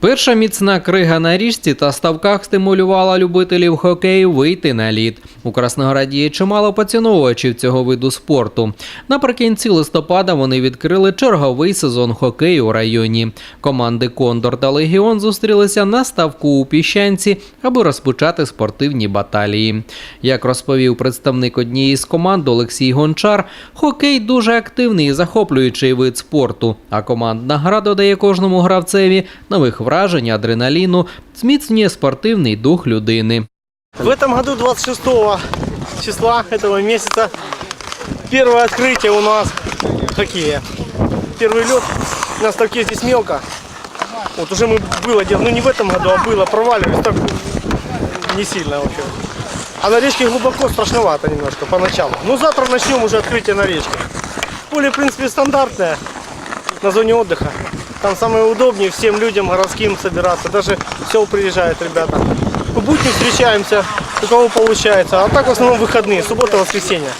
Перша міцна крига на річці та ставках стимулювала любителів хокею вийти на лід. У Краснограді є чимало поціновувачів цього виду спорту. Наприкінці листопада вони відкрили черговий сезон хокею у районі. Команди Кондор та Легіон зустрілися на ставку у Піщанці, аби розпочати спортивні баталії. Як розповів представник однієї з команд Олексій Гончар, хокей дуже активний і захоплюючий вид спорту. А командна гра додає кожному гравцеві нових вражень, адреналіну, зміцнює спортивний дух людини. В этом году 26 числа этого месяца первое открытие у нас хоккея. Первый лед на ставке здесь мелко. Вот уже мы было дело, ну не в этом году, а было, проваливались так не сильно вообще. А на речке глубоко страшновато немножко поначалу. Ну завтра начнем уже открытие на речке. Поле, в принципе, стандартное на зоне отдыха. Там самое удобнее всем людям городским собираться. Даже все сел приезжают ребята. В будни встречаемся, у кого получается. А так в основном выходные, суббота, воскресенье.